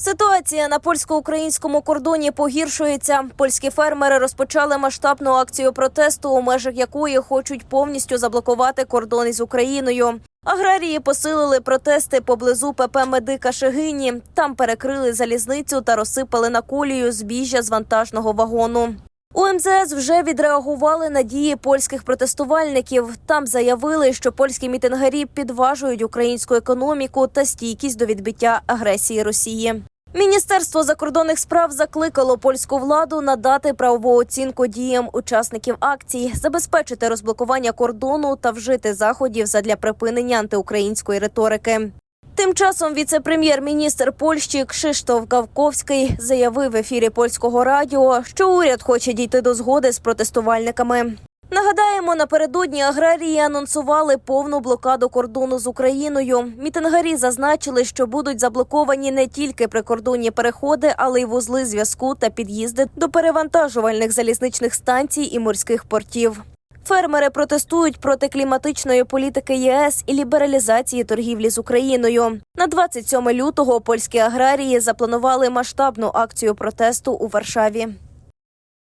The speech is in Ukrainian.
Ситуація на польсько-українському кордоні погіршується. Польські фермери розпочали масштабну акцію протесту, у межах якої хочуть повністю заблокувати кордон із Україною. Аграрії посилили протести поблизу ПП Медика Шегині. Там перекрили залізницю та розсипали на колію збіжжя з вантажного вагону. У МЗС вже відреагували на дії польських протестувальників. Там заявили, що польські мітингарі підважують українську економіку та стійкість до відбиття агресії Росії. Міністерство закордонних справ закликало польську владу надати правову оцінку діям учасників акцій, забезпечити розблокування кордону та вжити заходів задля припинення антиукраїнської риторики. Тим часом віце-прем'єр-міністр Польщі Кшиштоф Гавковський заявив в ефірі польського радіо, що уряд хоче дійти до згоди з протестувальниками. Нагадаємо, напередодні аграрії анонсували повну блокаду кордону з Україною. Мітингарі зазначили, що будуть заблоковані не тільки прикордонні переходи, але й вузли зв'язку та під'їзди до перевантажувальних залізничних станцій і морських портів. Фермери протестують проти кліматичної політики ЄС і лібералізації торгівлі з Україною. На 27 лютого польські аграрії запланували масштабну акцію протесту у Варшаві.